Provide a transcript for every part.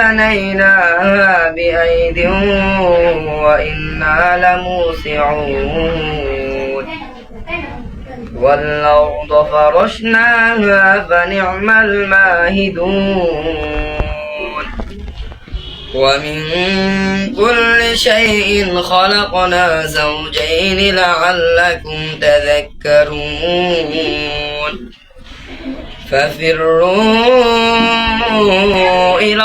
بنيناها بأيد وإنا لموسعون والأرض فرشناها فنعم الماهدون ومن كل شيء خلقنا زوجين لعلكم تذكرون ففروا إلى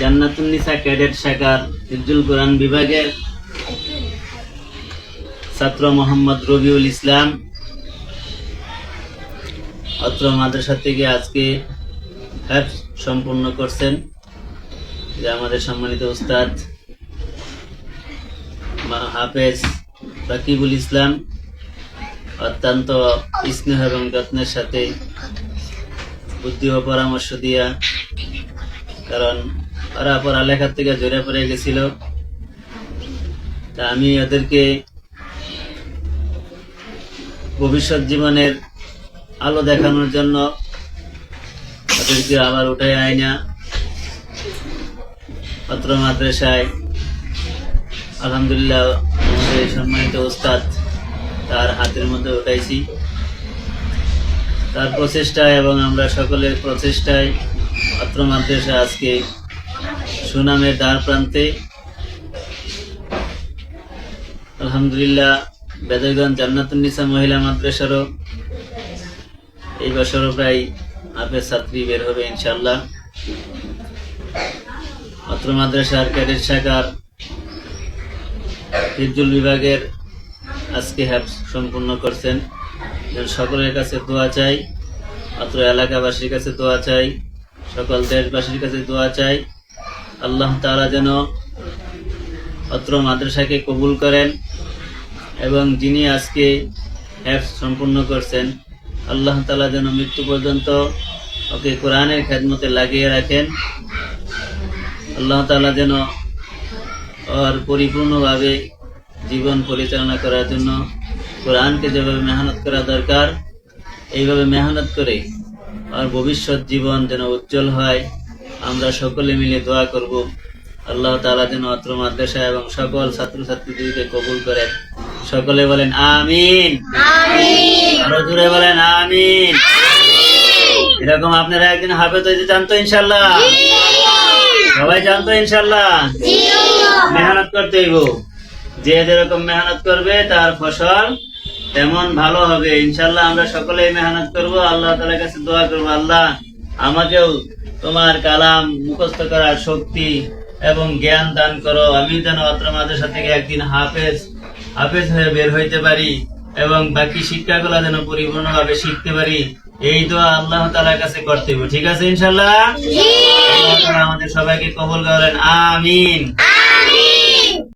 জান্নাতুন্নিসা cadet শাখার কোরআন বিভাগের ছাত্র মোহাম্মদ রবিউল ইসলাম। অত্র মাদ্রাসা থেকে আজকে সম্পূর্ণ করছেন। যে আমাদের সম্মানিত উস্তাদ হাফেজ রাকিবুল ইসলাম, অত্যন্ত স্নেহ এবং যত্নের সাথে বুদ্ধি ও পরামর্শ দিয়া কারণ ওরা পড়ালেখার থেকে জোরে পড়ে গেছিল। তা আমি ওদেরকে ভবিষ্যৎ জীবনের আলো দেখানোর জন্য ওদেরকে আবার উঠে আইনা পত্র মাদ্রাসায় আলহামদুলিল্লাহ সম্মানিত ওস্তাদ তার হাতের মধ্যে উঠাইছি। তার প্রচেষ্টায় এবং আমরা সকলের প্রচেষ্টায় অত্র মাদ্রাসা আজকে সুনামের দ্বার প্রান্তে। আলহামদুলিল্লাহ, বেদরগঞ্জ জান্নাতুন্নিসা মহিলা মাদ্রাসারও এই বছরও প্রায় হাফেজ ছাত্রী বের হবে ইনশাল্লাহ অত্র মাদ্রাসার ক্যাডেট শাখার হিজুল বিভাগের আজকে হ্যাপ সম্পূর্ণ করছেন। সকলের কাছে দোয়া চাই অত্র এলাকাবাসীর কাছে দোয়া চাই। সকল দেশবাসীর কাছে দোয়া চাই। আল্লাহ তাআলা যেন অত্র মাদ্রাসাকে কবুল করেন এবং যিনি আজকে হ্যাপ সম্পূর্ণ করছেন, আল্লাহ তালা যেন মৃত্যু পর্যন্ত ওকে কোরআনের খেদমতে লাগিয়ে রাখেন। আল্লাহ তালা যেন ওর পরিপূর্ণভাবে জীবন পরিচালনা করার জন্য কোরআনকে যেভাবে মেহনত করা দরকার, এইভাবে মেহনত করে আর ভবিষ্যৎ জীবন যেন উজ্জ্বল হয় আমরা সকলে মিলে দোয়া করব আল্লাহ তাআলা যেন অত্র মাদ্রাসা এবং সকল ছাত্রছাত্রীদেরকে কবুল করেন সকলে বলেন আমিন। আরও জোরে বলেন আমিন। এরকম আপনারা একদিন হাফেজ হইতে চান তো ইনশাল্লাহ সবাই জানতো ইনশাল্লাহ মেহনত করতে হইব। যে যেরকম মেহনত করবে তার ফসল তেমন ভালো হবে। ইনশাল্লাহ আমরা সকলে মেহনত করব। আল্লাহ তাআলার কাছে দোয়া করব আল্লাহ আমাকেও তোমার কালাম মুখস্থ করার শক্তি এবং জ্ঞান দান করো। আমি যেন অত্র মাদ্রাসা থেকে একদিন হাফেজ হাফেজ হয়ে বের হইতে পারি এবং বাকি শিক্ষাগুলো যেন পরিপূর্ণভাবে শিখতে পারি এই দোয়া আল্লাহ তাআলার কাছে করতে হবে ঠিক আছে ইনশাল্লাহ আমাদের সবাইকে কবল করেন। আমিন।